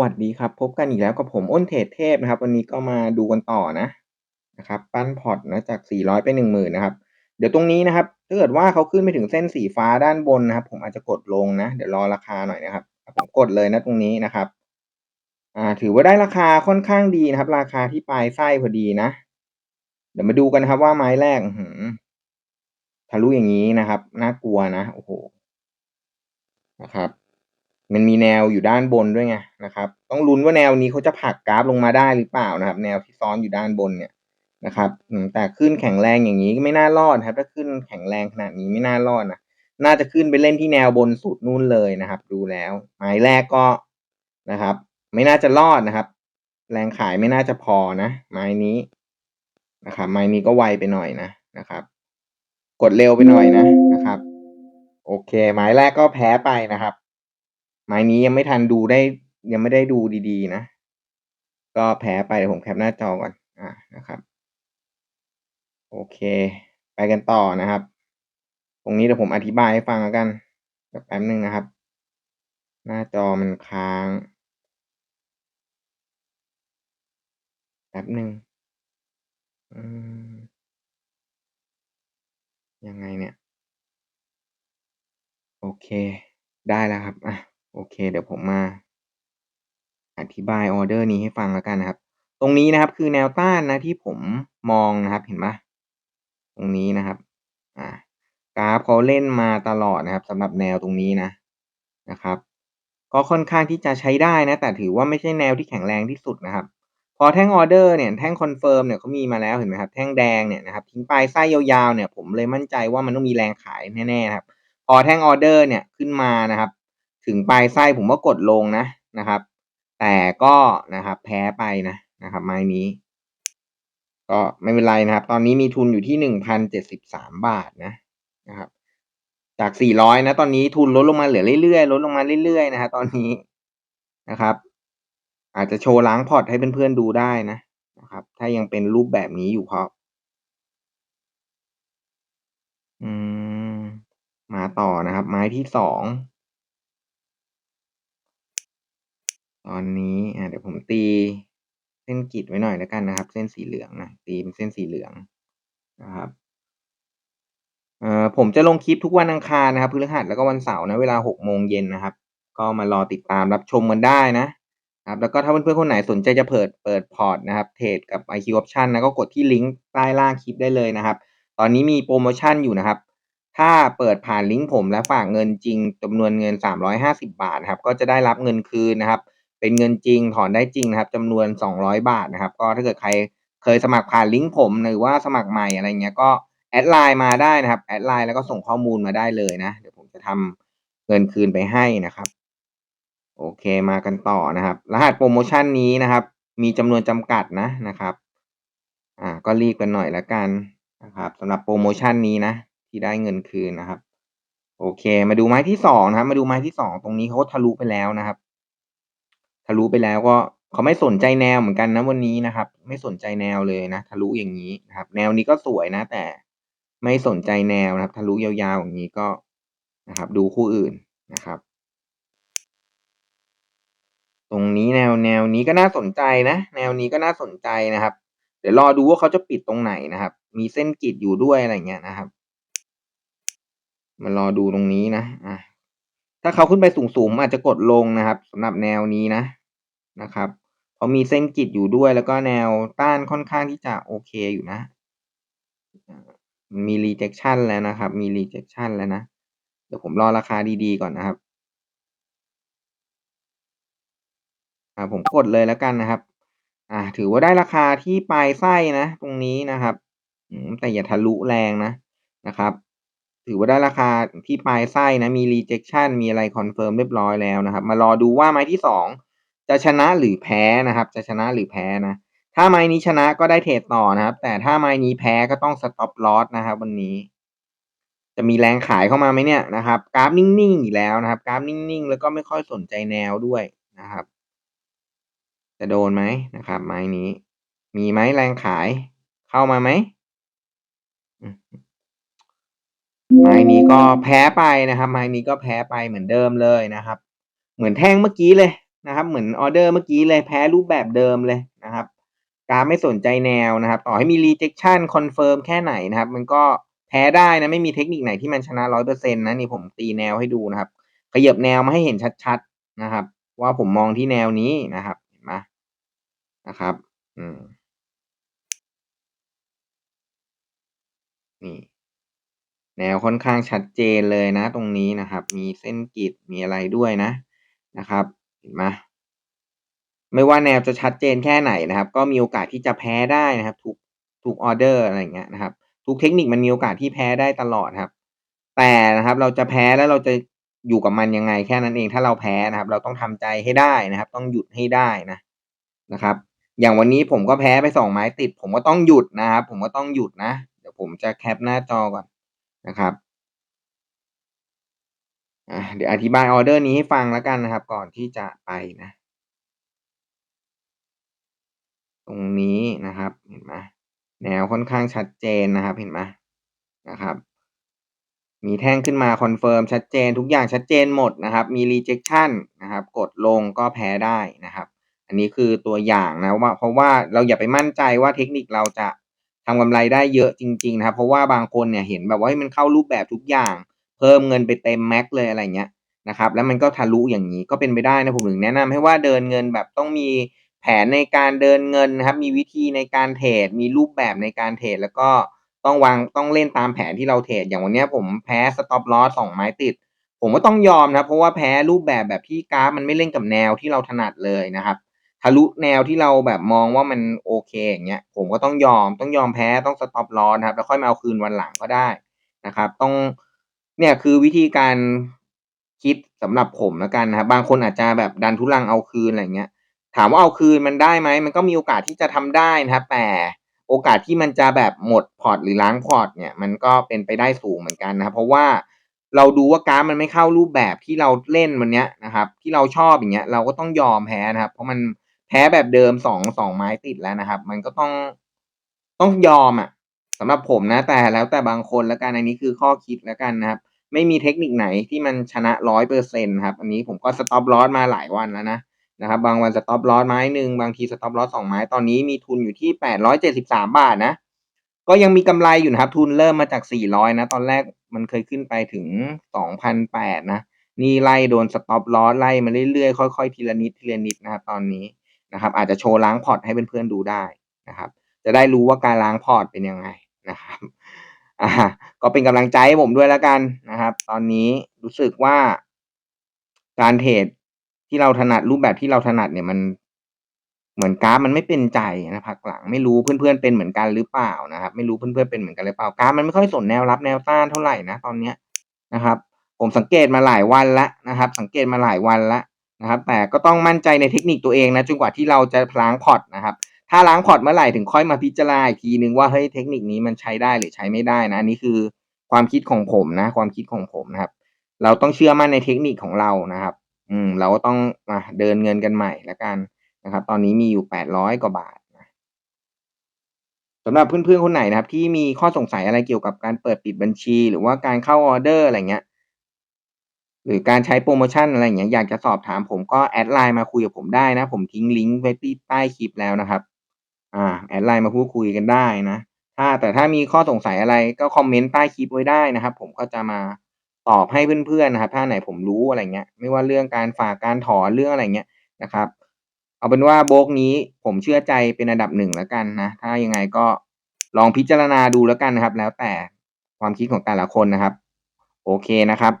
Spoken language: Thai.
วัสดีครับ พบกันอีกแล้วกับผมอ้นเทรดเทพนะครับ วันนี้ก็มาดูกันต่อนะนะครับ ปั้นพอร์ตนะจาก 400 ไป 10,000นะครับ เดี๋ยวตรงนี้นะครับถ้าเกิดว่าเขาขึ้นไปถึงเส้นสีฟ้าด้านบนนะครับ ผมอาจจะกดลงนะ เดี๋ยวรอราคาหน่อยนะครับ ผมกดเลยนะตรงนี้นะครับ อ่า ถือว่าได้ราคาค่อนข้างดีนะครับ ราคาที่ปลายไส้พอดีนะ เดี๋ยวมาดูกันนะครับว่าไม้แรกทะลุอย่างนี้นะครับ น่ากลัวนะโอ้โหนะครับ มันมีแนวอยู่ด้านบนด้วยไงนะครับ ต้องลุ้นว่าแนวนี้เขาจะผักกราฟลงมาได้หรือเปล่านะครับ แนวที่ซ้อนอยู่ด้านบนเนี่ยนะครับแต่ขึ้นแข็งแรงอย่างนี้ไม่น่ารอดครับ ถ้าขึ้นแข็งแรงขนาดนี้ไม่น่ารอดนะน่าจะขึ้นไปเล่นที่แนวบนสุดนู่นเลยนะครับ ดูแล้ว หมายแรกก็นะครับ ไม่น่าจะรอดนะครับ แรงขายไม่น่าจะพอนะไม้นี้นะครับ ไม้นี้ก็ไวไปหน่อยนะนะครับ กดเร็วไปหน่อยนะนะครับ โอเคไม้แรกก็แพ้ไปนะครับ ไม้นี้ยังไม่ทันดูได้ ยังไม่ได้ดูดีๆ นะ ก็แพ้ไปผมแคปหน้าจอก่อน อ่านะครับ โอเค ไปกันต่อนะครับ ตรงนี้เดี๋ยวผมอธิบายให้ฟังแล้วกันแป๊บนึงนะครับ หน้าจอมันค้างแป๊บหนึ่งยังไงเนี่ย โอเค ได้แล้วครับ อะ โอเค เดี๋ยวผมมาอธิบายออเดอร์นี้ให้ฟังแล้วกันนะครับ ตรงนี้นะครับคือแนวต้านนะที่ผมมองนะครับเห็นไหมตรงนี้นะครับอ่ากราฟเขาเล่นมาตลอดนะครับสำหรับแนวตรงนี้นะนะครับ ก็ค่อนข้างที่จะใช้ได้นะ แต่ถือว่าไม่ใช่แนวที่แข็งแรงที่สุดนะครับ พอแท่งออเดอร์เนี่ยแท่งคอนเฟิร์มเนี่ยเขามีมาแล้วเห็นไหมครับแท่งแดงเนี่ยนะครับทิ้งปลายไส้ยาวๆเนี่ยผมเลยมั่นใจว่ามันต้องมีแรงขายแน่ๆครับพอแท่งออเดอร์เนี่ยขึ้นมานะครับ ถึงปลายไส้ผมก็กดลงนะนะครับ แต่ก็นะครับแพ้ไปนะนะครับ ไม้นี้ ก็ไม่เป็นไรนะครับ ตอนนี้มีทุนอยู่ที่หนึ่งพันเจ็ดสิบสามบาทนะนะครับ จากสี่ร้อยนะ ตอนนี้ทุนลดลงมาเหลือเรื่อยๆลดลงมาเรื่อยๆนะฮะตอนนี้นะครับ อาจจะโชว์ล้างพอร์ตให้เพื่อนๆดูได้นะนะครับ ถ้ายังเป็นรูปแบบนี้อยู่ครับอืมมาต่อนะครับ ไม้ที่สอง ตอนนี้อ่าเดี๋ยวผมตีเส้นกีดไว้หน่อยแล้วกันนะครับ เส้นสีเหลืองนะตีเป็นเส้นสีเหลืองนะครับเอ่อผมจะลงคลิปทุกวันอังคารนะครับพฤหัสแล้วก็วันเสาร์นะเวลาหกโมงเย็นนะครับ ก็มารอติดตามรับชมกันได้นะครับ แล้วก็ถ้าเพื่อนๆคนไหนสนใจจะเปิดเปิดพอร์ตนะครับเทรดกับ IQ Option นะก็กดที่ลิงก์ใต้ล่างคลิปได้เลยนะครับ ตอนนี้มีโปรโมชั่นอยู่นะครับถ้าเปิดผ่านลิงก์ผมและฝากเงินจริงจำนวนเงิน 350 บาทนะครับ ก็จะได้รับเงินคืนนะครับ เป็นเงินจริงถอนได้จริงนะครับจำนวน 200 บาทนะครับ ก็ถ้าเกิดใครเคยสมัครผ่านลิงก์ผมหรือว่าสมัครใหม่อะไรเงี้ยก็แอดไลน์มาได้นะครับแอดไลน์แล้วก็ส่งข้อมูลมาได้เลยนะ เดี๋ยวผมจะทำเงินคืนไปให้นะครับ โอเคมากันต่อนะครับ รหัสโปรโมชั่นนี้นะครับ มีจำนวนจำกัดนะนะครับ อ่า ก็รีบกันหน่อยละกันนะครับสำหรับโปรโมชั่นนี้นะ ที่ได้เงินคืนนะครับ โอเค มาดูไม้ที่สองนะครับ มาดูไม้ที่สองตรงนี้เขาทะลุไปแล้วนะครับ ทะลุไปแล้วก็เขาไม่สนใจแนวเหมือนกันนะวันนี้นะครับ ไม่สนใจแนวเลยนะทะลุอย่างนี้นะครับ แนวนี้ก็สวยนะ แต่ไม่สนใจแนวนะครับ ทะลุยาวๆอย่างนี้ก็นะครับ ดูคู่อื่นนะครับ ตรงนี้แนวแนวนี้ก็น่าสนใจนะ แนวนี้ก็น่าสนใจนะครับ เดี๋ยวรอดูว่าเขาจะปิดตรงไหนนะครับ มีเส้นกีดอยู่ด้วยอะไรเงี้ยนะครับมารอดูตรงนี้นะอะถ้าเขาขึ้นไปสูงๆอาจจะกดลงนะครับสำหรับแนวนี้นะ นะครับ เพราะมีเส้นกิดอยู่ด้วยแล้วก็แนวต้านค่อนข้างที่จะโอเคอยู่นะ มี rejection แล้วนะครับ มี rejection แล้วนะ เดี๋ยวผมรอราคาดีๆก่อนนะครับอ่าผมกดเลยแล้วกันนะครับ อ่า ถือว่าได้ราคาที่ปลายไส้นะ ตรงนี้นะครับแต่อย่าทะลุแรงนะนะครับ ถือว่าได้ราคาที่ปลายไส้นะ มี rejection มีอะไรคอนเฟิร์มเรียบร้อยแล้วนะครับ มารอดูว่าไม้ที่สอง จะชนะหรือแพ้นะครับ จะชนะหรือแพ้นะ ถ้าไม้นี้ชนะก็ได้เทรดต่อนะครับ แต่ถ้าไม้นี้แพ้ก็ต้องสต็อปลอสนะครับ วันนี้ จะมีแรงขายเข้ามาไหมเนี่ยนะครับ กราฟนิ่งๆอีกแล้วนะครับ กราฟนิ่งๆ แล้วก็ไม่ค่อยสนใจแนวด้วยนะครับ จะโดนไหมนะครับ ไม้นี้ มีไหมแรงขายเข้ามาไหมไม้นี้ก็แพ้ไปนะครับ ไม้นี้ก็แพ้ไปเหมือนเดิมเลยนะครับ เหมือนแท่งเมื่อกี้เลย นะครับ เหมือนออเดอร์เมื่อกี้เลยแพ้รูปแบบเดิมเลยนะครับกราฟไม่สนใจแนวนะครับต่อให้มี rejection confirm แค่ไหนนะครับ มันก็แพ้ได้นะ ไม่มีเทคนิคไหนที่มันชนะร้อยเปอร์เซ็นต์นะ นี่ผมตีแนวให้ดูนะครับ ขยับแนวมาให้เห็นชัดๆนะครับ ว่าผมมองที่แนวนี้นะครับเห็นไหมนะครับ อืมนี่ แนวค่อนข้างชัดเจนเลยนะ ตรงนี้นะครับ มีเส้นกรีดมีอะไรด้วยนะนะครับ เห็นไหมไม่ว่าแนวจะชัดเจนแค่ไหนนะครับ ก็มีโอกาสที่จะแพ้ได้นะครับ ทุกทุกออเดอร์อะไรเงี้ยนะครับ ทุกเทคนิคมันมีโอกาสที่แพ้ได้ตลอดครับ แต่นะครับเราจะแพ้แล้วเราจะอยู่กับมันยังไงแค่นั้นเองถ้าเราแพ้นะครับ เราต้องทำใจให้ได้นะครับ ต้องหยุดให้ได้นะนะครับ อย่างวันนี้ผมก็แพ้ไปสองไม้ติด ผมก็ต้องหยุดนะครับ ผมก็ต้องหยุดนะ เดี๋ยวผมจะแคปหน้าจอก่อนนะครับ อ่าเดี๋ยวอธิบายออเดอร์นี้ให้ฟังแล้วกันนะครับ ก่อนที่จะไปนะ ตรงนี้นะครับเห็นไหมแนวค่อนข้างชัดเจนนะครับเห็นไหมนะครับ มีแท่งขึ้นมาคอนเฟิร์มชัดเจนทุกอย่างชัดเจนหมดนะครับ มี rejection นะครับ กดลงก็แพ้ได้นะครับ อันนี้คือตัวอย่างนะว่า เพราะว่าเราอย่าไปมั่นใจว่าเทคนิคเราจะทำกำไรได้เยอะจริง ๆ นะครับ เพราะว่าบางคนเนี่ยเห็นแบบว่ามันเข้ารูปแบบทุกอย่าง เพิ่มเงินไปเต็มแม็กเลยอะไรเงี้ยนะครับแล้วมันก็ทะลุอย่างนี้ก็เป็นไปได้นะผมถึงแนะนำให้ว่าเดินเงินแบบต้องมีแผนในการเดินเงินนะครับ มีวิธีในการเทรดมีรูปแบบในการเทรดแล้วก็ต้องวางต้องเล่นตามแผนที่เราเทรดอย่างวันนี้ผมแพ้สต็อปลอสสองไม้ติด ผมก็ต้องยอมนะเพราะว่าแพ้รูปแบบแบบที่กราฟมันไม่เล่นกับแนวที่เราถนัดเลยนะครับ ทะลุแนวที่เราแบบมองว่ามันโอเคอย่างเงี้ยผมก็ต้องยอมต้องยอมแพ้ต้องสต็อปลอสนะครับแล้วค่อยมาเอาคืนวันหลังก็ได้นะครับ ต้อง เนี่ยคือวิธีการคิดสำหรับผมแล้วกันนะครับ บางคนอาจจะแบบดันทุลังเอาคืนอะไรเงี้ย ถามว่าเอาคืนมันได้ไหม มันก็มีโอกาสที่จะทำได้นะครับ แต่โอกาสที่มันจะแบบหมดพอร์ตหรือล้างพอร์ตเนี่ย มันก็เป็นไปได้สูงเหมือนกันนะครับ เพราะว่าเราดูว่ากาฟมันไม่เข้ารูปแบบที่เราเล่นวันเนี้ยนะครับ ที่เราชอบอย่างเงี้ย เราก็ต้องยอมแพ้นะครับ เพราะมันแพ้แบบเดิมสองสองไม้ติดแล้วนะครับ มันก็ต้องต้องยอมอะสำหรับผมนะแต่แล้วแต่บางคนแล้วกันอันนี้คือข้อคิดแล้วกันนะครับ ไม่มีเทคนิคไหนที่มันชนะร้อยเปอร์เซ็นครับ อันนี้ผมก็สต็อปลอสมาหลายวันแล้วนะนะครับ บางวันสต็อปลอสไม้หนึ่งบางทีสต็อปลอสสองไม้ตอนนี้มีทุนอยู่ที่แปดร้อยเจ็ดสิบสามบาทนะ ก็ยังมีกำไรอยู่นะครับ ทุนเริ่มมาจากสี่ร้อยนะ ตอนแรกมันเคยขึ้นไปถึงสองพันแปดนะ นี่ไล่โดนสต็อปลอสไล่มาเรื่อยๆ ค่อยๆ ทีละนิดทีละนิดนะครับ ตอนนี้นะครับ อาจจะโชว์ล้างพอร์ตให้เพื่อนๆดูได้นะครับ จะได้รู้ว่าการล้างพอร์ตเป็นยังไงนะครับ อ่าก็เป็นกำลังใจให้ผมด้วยแล้วกันนะครับ ตอนนี้รู้สึกว่าการเทรดที่เราถนัดรูปแบบที่เราถนัดเนี่ยมันเหมือนกราฟมันไม่เป็นใจนะพักหลังไม่รู้เพื่อนๆเป็นเหมือนกันหรือเปล่านะครับ ไม่รู้เพื่อนๆเป็นเหมือนกันหรือเปล่ากราฟมันไม่ค่อยสนแนวรับแนวต้านเท่าไหร่นะตอนเนี้ยนะครับ ผมสังเกตมาหลายวันแล้วนะครับ สังเกตมาหลายวันแล้วนะครับ แต่ก็ต้องมั่นใจในเทคนิคตัวเองนะจนกว่าที่เราจะพลางพอร์ตนะครับ ถ้าล้างพอร์ตเมื่อไหร่ถึงค่อยมาพิจารณาอีกทีนึงว่าเฮ้ยเทคนิคนี้มันใช้ได้หรือใช้ไม่ได้นะอันนี้คือความคิดของผมนะ ความคิดของผมนะครับ เราต้องเชื่อมั่นในเทคนิคของเรานะครับ อืม เราก็ต้องมาเดินเงินกันใหม่แล้วกันนะครับ ตอนนี้มีอยู่แปดร้อยกว่าบาทนะสำหรับเพื่อนๆคนไหนนะครับ ที่มีข้อสงสัยอะไรเกี่ยวกับการเปิดปิดบัญชี หรือว่าการเข้าออเดอร์อะไรเงี้ยหรือการใช้โปรโมชั่นอะไรอย่างเงี้ยอยากจะสอบถามผมก็แอดไลน์มาคุยกับผมได้นะ ผมทิ้งลิงก์ไว้ที่ใต้คลิปแล้วนะครับ อ่า แอดไลน์มาพูดคุยกันได้นะ ถ้า แต่ถ้ามีข้อสงสัยอะไรก็คอมเมนต์ใต้คลิปไว้ได้นะครับ ผมก็จะมาตอบให้เพื่อน ๆ นะครับ ถ้าไหนผมรู้ อะไรเงี้ย ไม่ว่าเรื่องการฝาก การถอน เรื่องอะไรเงี้ยนะครับ เอาเป็นว่าโบกนี้ผมเชื่อใจเป็นอันดับหนึ่งแล้วกันนะ ถ้ายังไงก็ลองพิจารณาดูแล้วกันนะครับ แล้วแต่ความคิดของแต่ละคนนะครับ โอเคนะครับ